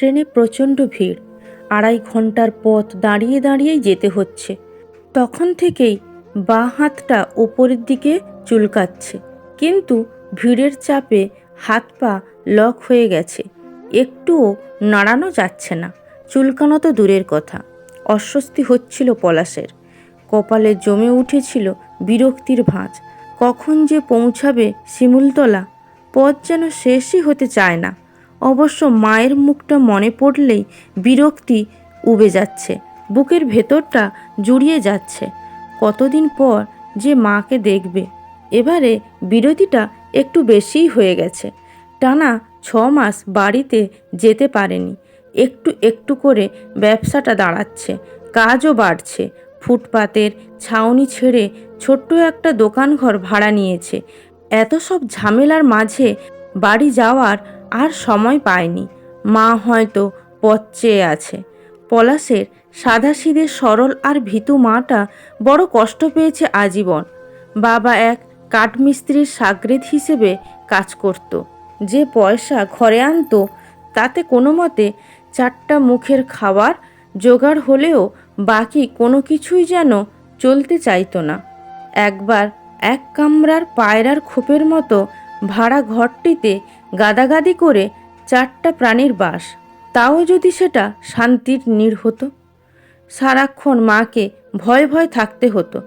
ট্রেনে প্রচণ্ড ভিড়। আড়াই ঘণ্টার পথ দাঁড়িয়ে দাঁড়িয়েই যেতে হচ্ছে। তখন থেকেই বাঁ হাতটা ওপরের দিকে চুলকাচ্ছে। কিন্তু ভিড়ের চাপে হাত পা লক হয়ে গেছে। একটুও নাড়ানো যাচ্ছে না। চুলকানো তো দূরের কথা। অস্বস্তি হচ্ছিল পলাশের। কপালে জমে উঠেছিল বিরক্তির ভাঁজ। কখন যে পৌঁছাবে শিমুলতলা, পথ যেন শেষই হতে চায় না। অবশ্য মায়ের মুখটা মনে পড়লেই বিরক্তি উবে যাচ্ছে, বুকের ভেতরটা জুড়িয়ে যাচ্ছে। কতদিন পর যে মাকে দেখবে, এবারে বিরতিটা একটু বেশিই হয়ে গেছে। টানা ছ মাস বাড়িতে যেতে পারেনি, একটু একটু করে ব্যবসাটা দাঁড়াচ্ছে, কাজও বাড়ছে, ফুটপাতের ছাউনি ছেড়ে ছোট্ট একটা দোকানঘর ভাড়া নিয়েছে। এত সব ঝামেলার মাঝে বাড়ি যাওয়ার আর সময় পায়নি। মা হয়তো পথ চেয়ে আছে। পলাশের সাদাসিধে সরল আর ভীতু মাটা বড় কষ্ট পেয়েছে আজীবন। বাবা এক কাঠমিস্ত্রির সাগরেদ হিসেবে কাজ করত। যে পয়সা ঘরে আনতো, তাতে কোনো মতে চারটা মুখের খাবার জোগাড় হলেও বাকি কোনো কিছুই যেন চলতে চাইতো না। একবার এক কামরার পায়রার খোপের মতো ভাড়া ঘরটিতে গাদাগাদি করে চারটা প্রাণীর বাস। তাও যদি সেটা শান্তির নীড় হতো? সারাক্ষণ মাকে ভয় ভয় থাকতে হতো।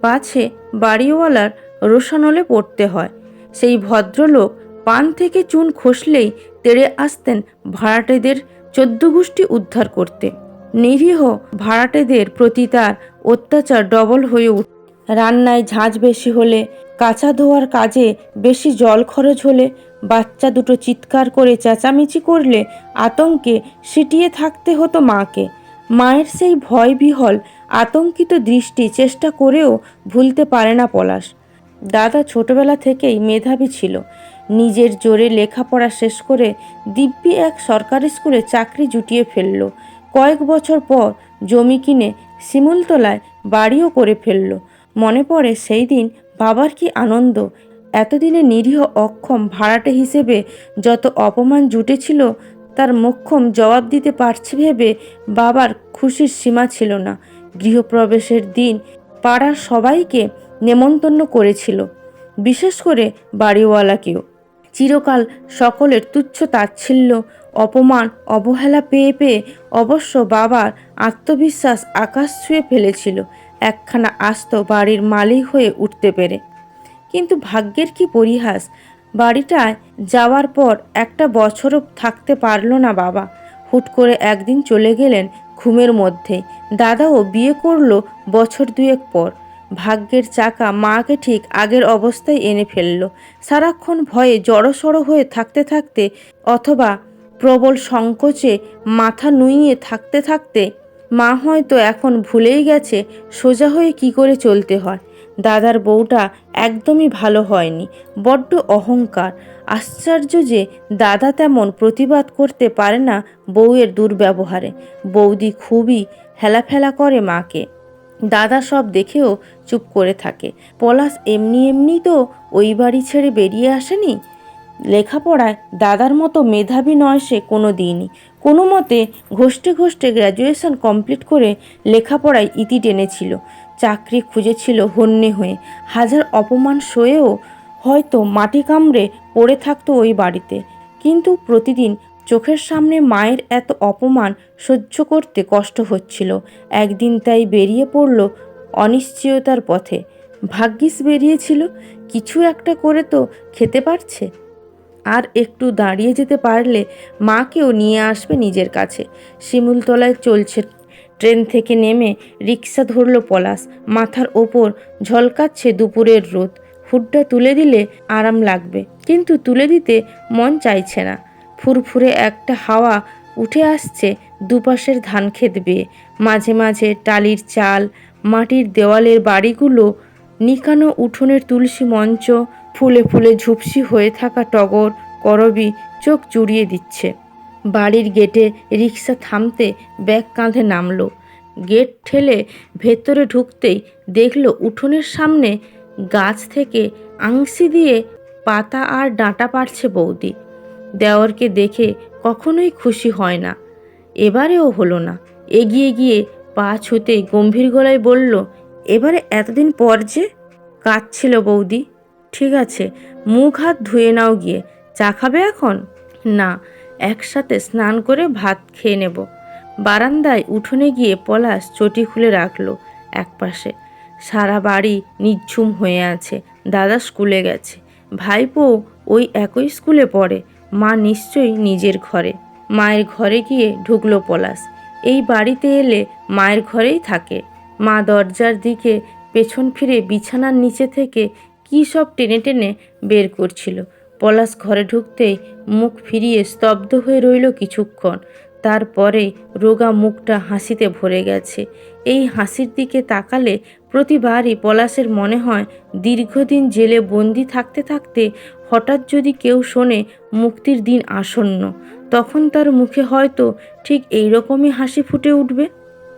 পাছে বাড়িওয়ালার রোশানলে পড়তে হয়। সেই ভদ্রলোক পান থেকে চুন খসলেই তেড়ে আসতেন ভাড়াটেদের চোদ্দ উদ্ধার করতে। নিরীহ ভাড়াটেদের প্রতি তার অত্যাচার ডবল হয়ে উঠ রান্নায় ঝাঁঝ বেশি হলে, কাঁচা ধোয়ার কাজে বেশি জল খরচ হলে বাচ্চা দুটো চিৎকার করে চেঁচামেচি করলে আতঙ্কে সিটিয়ে থাকতে হতো মাকে। মায়ের সেই ভয় বিহল আতঙ্কিত দৃষ্টি চেষ্টা করেও ভুলতে পারে না পলাশ। দাদা ছোটবেলা থেকেই মেধাবী ছিল। নিজের জোরে লেখাপড়া শেষ করে দিব্যি এক সরকারি স্কুলে চাকরি জুটিয়ে ফেলল। কয়েক বছর পর জমি কিনে শিমুলতলায় বাড়িও করে ফেলল। মনে পড়ে সেই দিন বাবার কি আনন্দ এতদিনে নিরীহ অক্ষম ভাড়াটে হিসেবে যত অপমান জুটেছিল, তার মোক্ষম জবাব দিতে পারছে ভেবে বাবার খুশির সীমা ছিল না। গৃহপ্রবেশের দিন পাড়ার সবাইকে নেমন্তন্ন করেছিল, বিশেষ করে বাড়িওয়ালাকেও। চিরকাল সকলের তুচ্ছ তাচ্ছিল্য, অপমান, অবহেলা পেয়ে পেয়ে অবশ্য বাবার আত্মবিশ্বাস আকাশ ছুঁয়ে ফেলেছিল, একখানা আস্ত বাড়ির মালিক হয়ে উঠতে পেরে। কিন্তু ভাগ্যের কি পরিহাস? বাড়িটায় যাওয়ার পর একটা বছরও থাকতে পারল না বাবা। হুট করে একদিন চলে গেলেন ঘুমের মধ্যে। দাদাও বিয়ে করল বছর দুয়েক পর। ভাগ্যের চাকা মাকে ঠিক আগের অবস্থায় এনে ফেলল। সারাক্ষণ ভয়ে জড়সড় হয়ে থাকতে থাকতে অথবা প্রবল সংকোচে মাথা নুইয়ে থাকতে থাকতে মা হয়তো এখন ভুলেই গেছে, সোজা হয়ে কি করে চলতে হয়? দাদার বউটা একদমই ভালো হয়নি, বড্ড অহংকার। আশ্চর্য যে দাদা তেমন প্রতিবাদ করতে পারে না বউয়ের দুর্ব্যবহারে। বৌদি খুবই হেলাফেলা করে মাকে। দাদা সব দেখেও চুপ করে থাকে। পলাশ এমনি এমনি তো ওই বাড়ি ছেড়ে বেরিয়ে আসেনি? লেখাপড়ায় দাদার মতো মেধাবী নয় সে কোনো দিনই কোনো মতে ঘষ্টে ঘষ্টে গ্র্যাজুয়েশন কমপ্লিট করে লেখাপড়ায় ইতি টেনেছিল। চাকরি খুঁজেছিল হন্যে হয়ে। হাজার অপমান সয়েও হয়তো মাটি কামড়ে পড়ে থাকতো ওই বাড়িতে। কিন্তু প্রতিদিন চোখের সামনে মায়ের এত অপমান সহ্য করতে কষ্ট হচ্ছিল। একদিন তাই বেরিয়ে পড়ল অনিশ্চয়তার পথে। ভাগ্যিস বেরিয়েছিল, কিছু একটা করে তো খেতে পারছে। আর একটু দাঁড়িয়ে যেতে পারলে মাকেও নিয়ে আসবে নিজের কাছে। শিমুলতলায় চলছে ট্রেন থেকে নেমে রিক্সা ধরল পলাশ। মাথার ওপর ঝলকাচ্ছে দুপুরের রোদ। হুডটা তুলে দিলে আরাম লাগবে, কিন্তু তুলে দিতে মন চাইছে না। ফুরফুরে একটা হাওয়া উঠে আসছে দুপাশের ধান ক্ষেত বেয়ে। মাঝে মাঝে টালির চাল, মাটির দেওয়ালের বাড়িগুলো, নিকানো উঠোনের তুলসী মঞ্চ, ফুলে ফুলে ঝুপসি হয়ে থাকা টগর, করবি চোখ জুড়িয়ে দিচ্ছে। বাড়ির গেটে রিক্সা থামতে ব্যাগ কাঁধে নামলো। গেট ঠেলে ভেতরে ঢুকতেই দেখল উঠোনের সামনে গাছ থেকে আংশি দিয়ে পাতা আর ডাঁটা পাড়ছে বৌদি। দেওরকে দেখে কখনোই খুশি হয় না। এবারেও হলো না। এগিয়ে গিয়ে পা ছুতে গম্ভীর গলায় বলল, এবারে এতদিন পর যে? কাঁদছিল বৌদি। ঠিক আছে, মুখ হাত ধুয়ে নাও গিয়ে। চা খাবে এখন? না একসাথে স্নান করে ভাত খেয়ে নেব। বারান্দায় উঠোনে গিয়ে পলাশ চটি খুলে রাখল একপাশে। সারা বাড়ি নিঝুম হয়ে আছে, দাদা স্কুলে গেছে ভাইপো ওই একই স্কুলে পড়ে, মা নিশ্চয়ই নিজের ঘরে। মায়ের ঘরে গিয়ে ঢুকলো পলাশ। এই বাড়িতে এলে মায়ের ঘরেই থাকে। মা দরজার দিকে পেছন ফিরে বিছানার নিচে থেকে কী সব টেনে টেনে বের করছিল। পলাশ ঘরে ঢুকতেই মুখ ফিরিয়ে স্তব্ধ হয়ে রইল কিছুক্ষণ। তারপরে রোগা মুখটা হাসিতে ভরে গেছে। এই হাসির দিকে তাকালে প্রতিবারই পলাশের মনে হয় দীর্ঘদিন জেলে বন্দি থাকতে থাকতে হঠাৎ যদি কেউ শোনে মুক্তির দিন আসন্ন, তখন তার মুখে হয়তো ঠিক এই রকমই হাসি ফুটে উঠবে।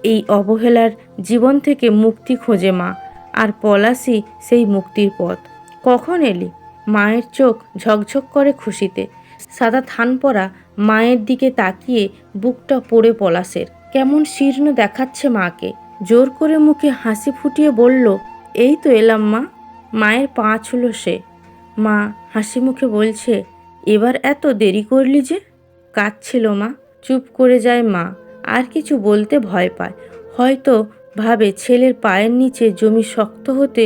এই অবহেলার জীবন থেকে মুক্তি খোঁজে মা, আর পলাশই সেই মুক্তির পথ। কখন এলি? মায়ের চোখ ঝকঝক করে খুশিতে। সাদা থান পরা মায়ের দিকে তাকিয়ে বুকটা পড়ে পলাশের। কেমন শীর্ণ দেখাচ্ছে মাকে। জোর করে মুখে হাসি ফুটিয়ে বলল, এই তো এলাম মা। মায়ের পা ছুলো সে। মা হাসি মুখে বলছে, এবার এত দেরি করলি যে? কাঁদছিল মা। চুপ করে যায় মা। আর কিছু বলতে ভয় পায়। হয়তো ভাবে ছেলের পায়ের নিচে জমি শক্ত হতে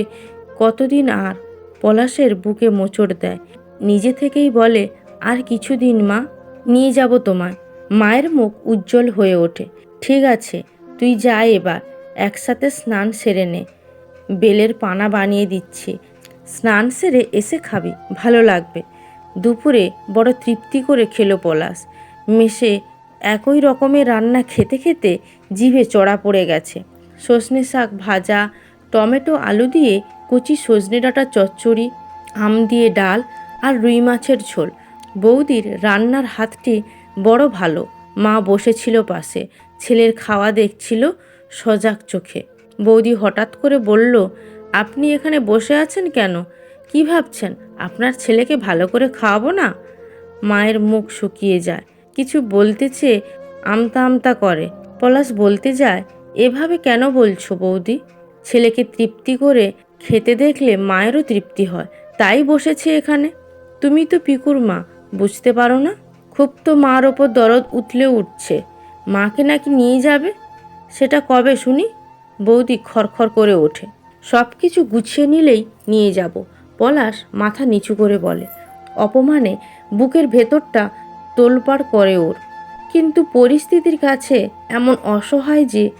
কতদিন আর পলাশের বুকে মোচড় দেয়। নিজে থেকেই বলে, আর কিছুদিন মা, নিয়ে যাব তোমায় মায়ের মুখ উজ্জ্বল হয়ে ওঠে। ঠিক আছে, তুই যা এবার, একসাথে স্নান সেরে নে। বেলের পানা বানিয়ে দিচ্ছি। স্নান সেরে এসে খাবি, ভালো লাগবে। দুপুরে বড় তৃপ্তি করে খেলো পলাশ। মেশে একই রকমের রান্না খেতে খেতে জিভে চড়া পড়ে গেছে। সজনে শাক ভাজা টমেটো, আলু দিয়ে কচি সজনে ডাঁটা চচ্চড়ি, আম দিয়ে ডাল আর রুই মাছের ঝোল। বৌদির রান্নার হাতটি বড় ভালো। মা বসেছিল পাশে। ছেলের খাওয়া দেখছিল সজাগ চোখে। বৌদি হঠাৎ করে বলল, আপনি এখানে বসে আছেন কেন? কি ভাবছেন? আপনার ছেলেকে ভালো করে খাওয়াবো না? মায়ের মুখ শুকিয়ে যায়। কিছু বলতে চেয়ে আমতা আমতা করে। পলাশ বলতে যায়, এভাবে কেন বলছো বৌদি? ছেলেকে তৃপ্তি করে খেতে দেখলে মায়েরও তৃপ্তি হয়। তাই বসেছে এখানে। তুমি তো পিকুর মা, বুঝতে পারো না? খুব তো মার ওপর দরদ উতলে উঠছে। মাকে নাকি নিয়ে যাবে? সেটা কবে শুনি? বৌদি খরখর করে ওঠে। সব কিছু গুছিয়ে নিলেই নিয়ে যাব। পলাশ মাথা নিচু করে বলে, অপমানে বুকের ভেতরটা তোলপাড় করে ওর। কিন্তু পরিস্থিতির কাছে এমন অসহায় যে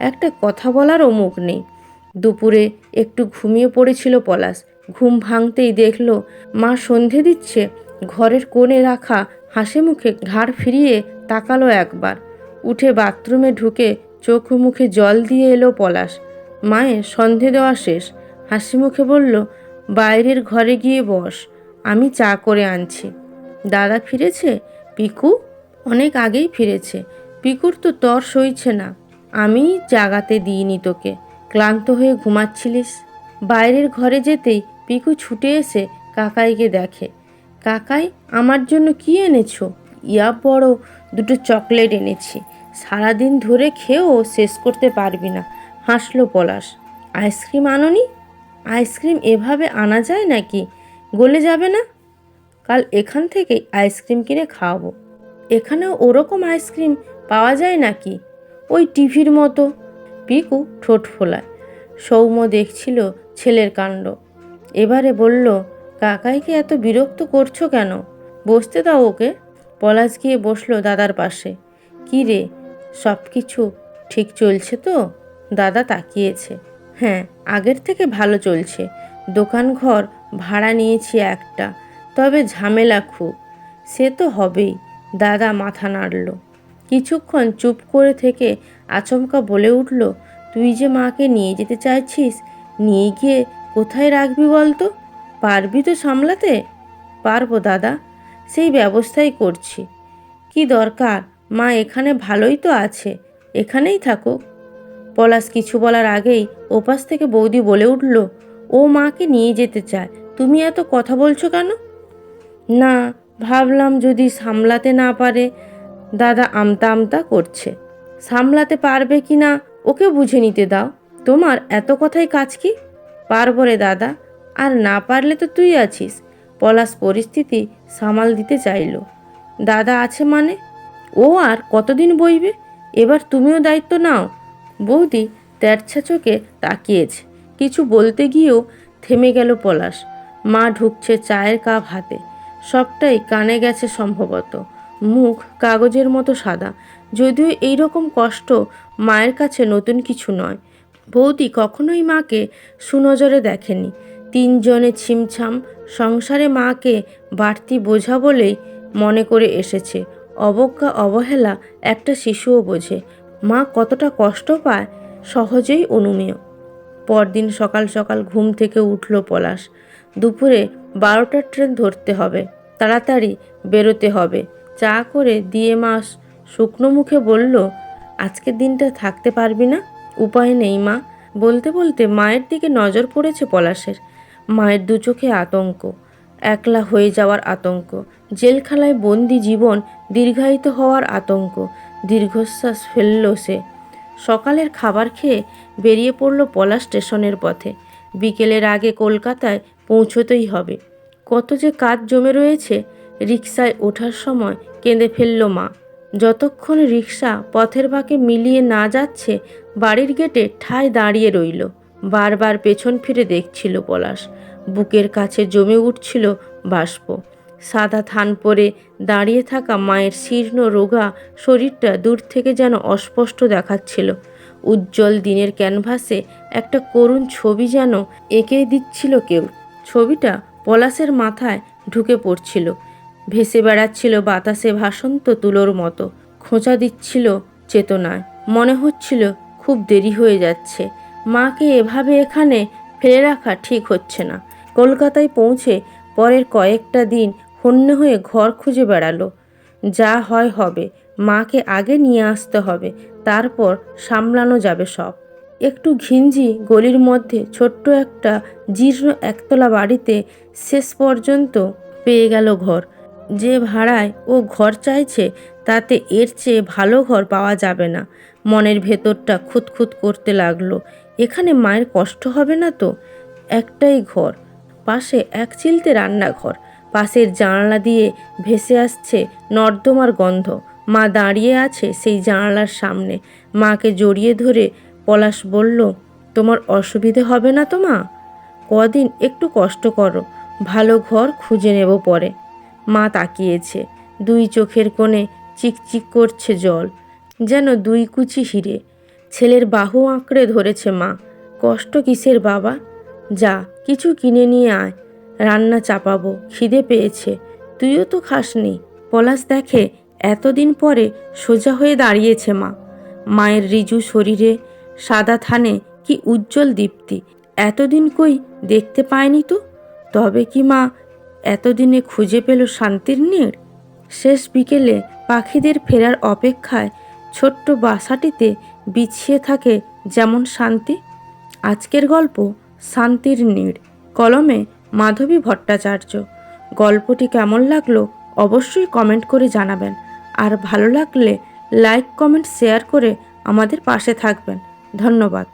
একটা কথা বলারও মুখ নেই। দুপুরে একটু ঘুমিয়ে পড়েছিল পলাশ। ঘুম ভাঙতেই দেখল, মা সন্ধে দিচ্ছে। ঘরের কোণে রাখা হাসি মুখে ঘাড় ফিরিয়ে তাকালো একবার। উঠে বাথরুমে ঢুকে চোখ মুখে জল দিয়ে এলো পলাশ। মায়ের সন্ধে দেওয়া শেষ। হাসি মুখে বলল, বাইরের ঘরে গিয়ে বস, আমি চা করে আনছি। দাদা ফিরেছে? পিকু? অনেক আগেই ফিরেছে। পিকুর তো তর সইছে না। আমি জাগাতে দিইনি তোকে। ক্লান্ত হয়ে ঘুমাচ্ছিলিস? বাইরের ঘরে যেতেই পিকু ছুটে এসে কাকাইকে দেখে। কাকাই, আমার জন্য কি এনেছো? ইয়া বড়, দুটো চকলেট এনেছি। সারাদিন ধরে খেয়েও শেষ করতে পারবি না, হাসলো পলাশ। আইসক্রিম আনোনি? আইসক্রিম এভাবে আনা যায় নাকি? গলে যাবে না? কাল এখান থেকেই আইসক্রিম কিনে খাওয়াবো। এখানেও ওরকম আইসক্রিম পাওয়া যায় নাকি? ওই টিভির মতো। পিকু ঠোঁট ফোলায়। সৌম্য দেখছিল ছেলের কাণ্ড। এবারে বলল, কাকাইকে এত বিরক্ত করছ কেন? বসতে দাও ওকে। পলাশ গিয়ে বসল দাদার পাশে। কী রে সব কিছু ঠিক চলছে তো? দাদা তাকিয়েছে। হ্যাঁ আগের থেকে ভালো চলছে। দোকান ঘর ভাড়া নিয়েছি একটা। তবে ঝামেলা খুব। সে তো হবেই। দাদা মাথা নাড়ল। কিছুক্ষণ চুপ করে থেকে আচমকা বলে উঠল, তুই যে মাকে নিয়ে যেতে চাইছিস, নিয়ে গিয়ে কোথায় রাখবি বলতো? পারবি তো সামলাতে? পারব দাদা, সেই ব্যবস্থাই করছি। কি দরকার? মা এখানে ভালোই তো আছে, এখানেই থাকুক পলাশ কিছু বলার আগেই ওপাশ থেকে বৌদি বলে উঠল, ও মাকে নিয়ে যেতে চায়, তুমি এত কথা বলছো কেন? না, ভাবলাম যদি সামলাতে না পারে দাদা আমতা আমতা করছে। সামলাতে পারবে কি না ওকে বুঝে নিতে দাও। তোমার এত কথাই কাজ কি? পারব রে দাদা, আর না পারলে তো তুই আছিস। পলাশ পরিস্থিতি সামাল দিতে চাইলো। দাদা আছে মানে? ও আর কতদিন বইবে? এবার তুমিও দায়িত্ব নাও। বৌদি তেরছা চোখে তাকিয়েছে। কিছু বলতে গিয়েও থেমে গেল পলাশ। মা ঢুকছে চায়ের কাপ হাতে। সবটাই কানে গেছে সম্ভবত। মুখ কাগজের মতো সাদা। যদিও এই রকম কষ্ট মায়ের কাছে নতুন কিছু নয়। বৌদি কখনোই মাকে সুনজরে দেখেনি। তিনজনে ছিমছাম সংসারে মাকে বাড়তি বোঝা বলেই মনে করে এসেছে। অবজ্ঞা, অবহেলা একটা শিশুও বোঝে। মা কতটা কষ্ট পায় সহজেই অনুমেয়। পরদিন সকাল সকাল ঘুম থেকে উঠল পলাশ। দুপুরে বারোটার ট্রেন ধরতে হবে। তাড়াতাড়ি বেরোতে হবে। চা করে দিয়ে মাস শুকনো মুখে বলল, আজকের দিনটা থাকতে পারবি না? উপায় নেই মা। বলতে বলতে মায়ের দিকে নজর পড়েছে পলাশের। মায়ের দু চোখে আতঙ্ক, একলা হয়ে যাওয়ার আতঙ্ক, জেলখানায় বন্দি জীবন দীর্ঘায়িত হওয়ার আতঙ্ক, দীর্ঘশ্বাস ফেলল সে। সকালের খাবার খেয়ে বেরিয়ে পড়ল পলাশ স্টেশনের পথে। বিকেলের আগে কলকাতায় পৌঁছতেই হবে। কত যে কাজ জমে রয়েছে রিকশায় ওঠার সময় কেঁদে ফেলল মা। যতক্ষণ রিক্সা পথের বাঁকে মিলিয়ে না যাচ্ছে, বাড়ির গেটে ঠায় দাঁড়িয়ে রইল। বারবার পেছন ফিরে দেখছিল পলাশ। বুকের কাছে জমে উঠছিল বাষ্প। সাদা থান পরে দাঁড়িয়ে থাকা মায়ের শীর্ণ রোগা শরীরটা দূর থেকে যেন অস্পষ্ট দেখাচ্ছিল। উজ্জ্বল দিনের ক্যানভাসে একটা করুণ ছবি যেন এঁকে দিচ্ছিল কেউ। ছবিটা পলাশের মাথায় ঢুকে পড়ছিল। ভেসে বেড়াচ্ছিল বাতাসে ভাসন্ত তুলোর মতো। খোঁচা দিচ্ছিল চেতনায়। মনে হচ্ছিল খুব দেরি হয়ে যাচ্ছে। মাকে এভাবে এখানে ফেলে রাখা ঠিক হচ্ছে না। কলকাতায় পৌঁছে পরের কয়েকটা দিন হন্য হয়ে ঘর খুঁজে বেড়ালো। যা হয় হবে, মাকে আগে নিয়ে আসতে হবে, তারপর সামলানো যাবে সব। একটু ঘিঞ্জি গলির মধ্যে ছোট্ট একটা জীর্ণ একতলা বাড়িতে শেষ পর্যন্ত পেয়ে গেল ঘর। যে ভাড়ায় ও ঘর চাইছে, তাতে এর চেয়ে ভালো ঘর পাওয়া যাবে না। মনের ভেতরটা খুঁতখুত করতে লাগল। এখানে মায়ের কষ্ট হবে না তো? একটাই ঘর, পাশে এক চিলতে রান্নাঘর। পাশের জানালা দিয়ে ভেসে আসছে নর্দমার গন্ধ। মা দাঁড়িয়ে আছে সেই জানালার সামনে। মাকে জড়িয়ে ধরে পলাশ বলল, তোমার অসুবিধে হবে না তো মা? কদিন একটু কষ্ট করো, ভালো ঘর খুঁজে নেব পরে। মা তাকিয়েছে। দুই চোখের কোণে চিকচিক করছে জল, যেন দুই কুচি হিরে। ছেলের বাহু আঁকড়ে ধরেছে মা। কষ্ট কিসের বাবা? যা, কিছু কিনে নিয়ে আয়। রান্না চাপাবো, খিদে পেয়েছে। তুইও তো খাসনি। পলাশ দেখে, এতদিন পরে সোজা হয়ে দাঁড়িয়েছে মা। মায়ের রিজু শরীরে সাদা থানে কি উজ্জ্বল দীপ্তি। এতদিন কই দেখতে পায়নি তো? তবে কি মা এতদিনে খুঁজে পেল শান্তির নীড় শেষ বিকেলে পাখিদের ফেরার অপেক্ষায় ছোট্ট বাসাটিতে বিছিয়ে থাকে যেমন শান্তি। আজকের গল্প শান্তির নীড় কলমে মাধবী ভট্টাচার্য। গল্পটি কেমন লাগল অবশ্যই কমেন্ট করে জানাবেন। আর ভালো লাগলে লাইক, কমেন্ট, শেয়ার করে আমাদের পাশে থাকবেন। ধন্যবাদ।